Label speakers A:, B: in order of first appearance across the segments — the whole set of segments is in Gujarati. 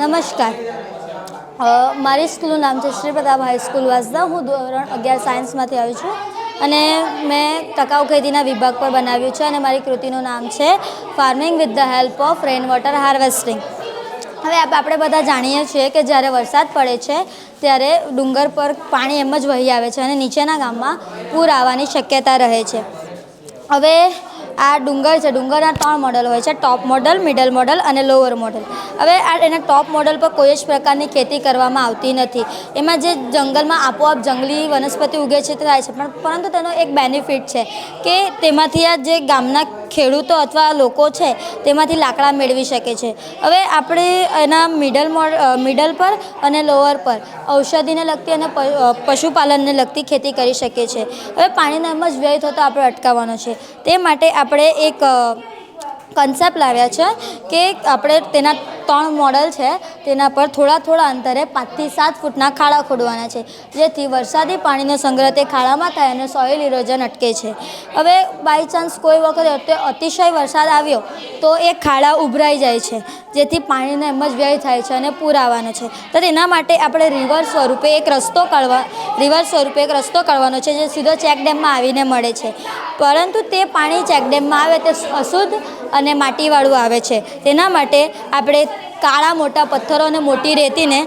A: નમસ્કાર. મારી સ્કૂલનું નામ છે શ્રી પ્રતાપ હાઈસ્કૂલ વાસદા. હું ધોરણ અગિયાર સાયન્સમાંથી આવી છું. અને મેં ટકાઉ ખેતીના વિભાગ પર બનાવ્યું છે અને મારી કૃતિનું નામ છે farming with the help of rain water harvesting હવે આપ- આપણે બધા જાણીએ છીએ કે જ્યારે વરસાદ પડે છે, ત્યારે ડુંગર પર પાણી એમ જ વહી આવે છે અને નીચેના ગામમાં પૂર આવવાની શક્યતા રહે છે. હવે આ ડુંગર છે, ડુંગરના ત્રણ મોડલ હોય છે ટોપ મોડલ મિડલ મોડલ અને લોઅર મોડલ હવે આ એના ટોપ મોડલ પર કોઈ જ પ્રકારની ખેતી કરવામાં આવતી નથી. એમાં જે જંગલમાં આપોઆપ જંગલી વનસ્પતિ ઉગે છે, તે થાય છે. પણ પરંતુ તેનો એક બેનિફિટ છે કે તેમાંથી આ જે ગામના ખેડૂતો અથવા લોકો છે, તેમાંથી લાકડા મેળવી શકે છે. હવે આપણે એના મિડલ મોડ મિડલ પર અને લોઅર પર ઔષધિને લગતી અને પશુપાલનને લગતી ખેતી કરી શકીએ છીએ. હવે પાણીનો એમ જ વ્યય થતો આપણે અટકાવવાનો છે. તે માટે આપણે એક કન્સેપ્ટ લાવ્યા છે કે આપણે તેના ત્રણ મોડલ છે, તેના પર થોડા થોડા અંતરે પાંચથી સાત ફૂટના ખાડા ખોદવાના છે, જેથી વરસાદી પાણીનો સંગ્રહ તે ખાડામાં થાય અને સોઇલ ઇરોઝન અટકે છે. હવે બાય ચાન્સ કોઈ વખતે અતિશય વરસાદ આવ્યો, તો એ ખાડા ઉભરાઈ જાય છે, જેથી પાણીનો એમ જ વ્યય થાય છે અને પૂર આવવાનો છે. તો તેના માટે આપણે રિવર સ્વરૂપે એક રસ્તો કાઢવા રિવર સ્વરૂપે એક રસ્તો કાઢવાનો છે, જે સીધો ચેકડેમમાં આવીને મળે છે. પરંતુ તે પાણી ચેકડેમમાં આવે તે અશુદ્ધ અને માટીવાળું આવે છે. તેના માટે આપણે કાળા મોટા પથ્થરો અને મોટી રેતીને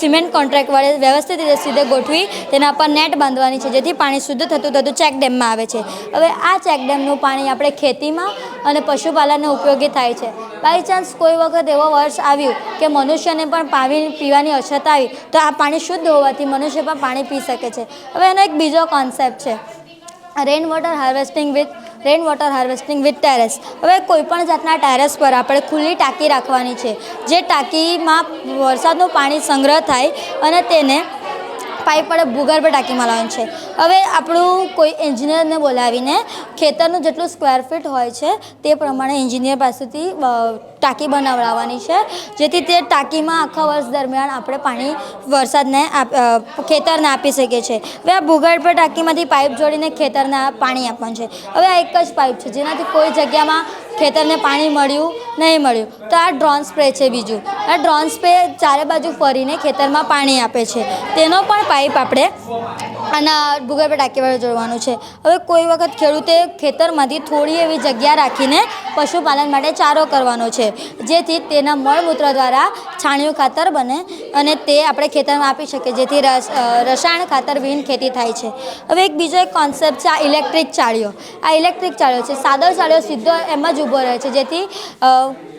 A: સિમેન્ટ કોન્ટ્રાક્ટ વડે વ્યવસ્થિત રીતે સીધે ગોઠવી તેના પર નેટ બાંધવાની છે, જેથી પાણી શુદ્ધ થતું થતું ચેક ડેમમાં આવે છે. હવે આ ચેકડેમનું પાણી આપણે ખેતીમાં અને પશુપાલનને ઉપયોગી થાય છે. બાય ચાન્સ કોઈ વખત એવો વર્ષ આવ્યું કે મનુષ્યને પણ પાણી પીવાની અછત આવી તો આ પાણી શુદ્ધ હોવાથી મનુષ્ય પણ પાણી પી શકે છે. હવે એનો એક બીજો કોન્સેપ્ટ છે. Rain water harvesting with rain water harvesting with terrace હવે કોઈપણ જાતના ટેરેસ પર આપણે ખુલ્લી ટાંકી રાખવાની છે. જે ટાંકીમાં વરસાદનું પાણી સંગ્રહ થાય અને તેને પાઇપ વડે ભૂગર્ભ ટાંકીમાં લાવવાનું છે. હવે આપણું કોઈ એન્જિનિયરને બોલાવીને ખેતરનું જેટલું સ્ક્વેર ફીટ હોય છે, તે પ્રમાણે એન્જિનિયર પાસેથી ટાંકી બનાવડાવવાની છે. જેથી તે ટાંકીમાં આખા વર્ષ દરમિયાન આપણે પાણી, વરસાદને ખેતરને આપી શકીએ છીએ. હવે આ ભૂગર્ભ ટાંકીમાંથી પાઇપ જોડીને ખેતરને પાણી આપવાનું છે. હવે આ એક જ પાઇપ છે, જેનાથી કોઈ જગ્યામાં ખેતરને પાણી મળ્યું નહીં મળ્યું. તો આ ડ્રોન સ્પ્રે છે બીજું. આ ડ્રોન સ્પ્રે ચારે બાજુ ફરીને ખેતરમાં પાણી આપે છે. તેનો પણ પાઇપ આપણે આના ભૂગર્ભ ટાંકી વડે જોડવાનું છે. હવે કોઈ વખત ખેડૂતે ખેતરમાંથી થોડી એવી જગ્યા રાખીને પશુપાલન માટે ચારો કરવાનો છે. જેથી તેના મળમૂત્ર દ્વારા છાણિયું ખાતર બને અને તે આપણે ખેતરમાં આપી શકીએ. જેથી રસ રસાયણ ખાતર વિહીન ખેતી થાય છે. હવે એક બીજો એક કોન્સેપ્ટ છે આ ઇલેક્ટ્રિક ચાળીઓ. આ ઇલેક્ટ્રિક ચાળીઓ છે. સાદો ચાળીઓ સીધો એમ જ ઊભો રહે છે. જેથી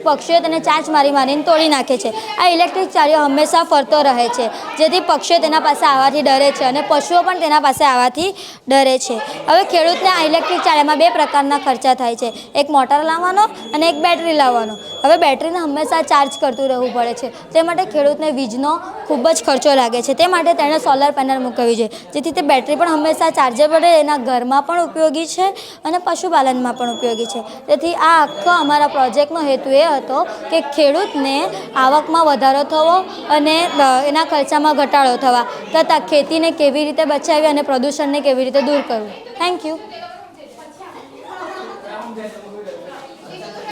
A: પક્ષીઓ તેને ચાંચ મારી મારીને તોડી નાખે છે. આ ઇલેક્ટ્રિક ચાળીઓ હંમેશા ફરતો રહે છે. જેથી પક્ષીઓ તેના પાસે આવવાથી ડરે છે અને પશુઓ પણ તેના પાસે આવવાથી ડરે છે. હવે ખેડૂતને આ ઇલેક્ટ્રિક ચાળીમાં બે પ્રકારના ખર્ચા થાય છે. એક મોટર લાવવાનો અને એક બેટરી લાવવાનો. હવે બેટરીને હંમેશા ચાર્જ કરતું રહેવું પડે છે. તે માટે ખેડૂતને વીજનો ખૂબ જ ખર્ચો લાગે છે. તે માટે તેણે સોલર પેનલ મૂકવી જોઈએ જેથી તે બેટરી પણ હંમેશા ચાર્જેબલ રહે, એના ઘરમાં પણ ઉપયોગી છે અને પશુપાલનમાં પણ ઉપયોગી છે. તેથી આ આખો અમારા પ્રોજેક્ટનો હેતુ એ હતો કે ખેડૂતને આવકમાં વધારો થવો અને એના ખર્ચામાં ઘટાડો થવા તથા ખેતીને કેવી રીતે બચાવી અને પ્રદૂષણને કેવી રીતે દૂર કરવું. Thank you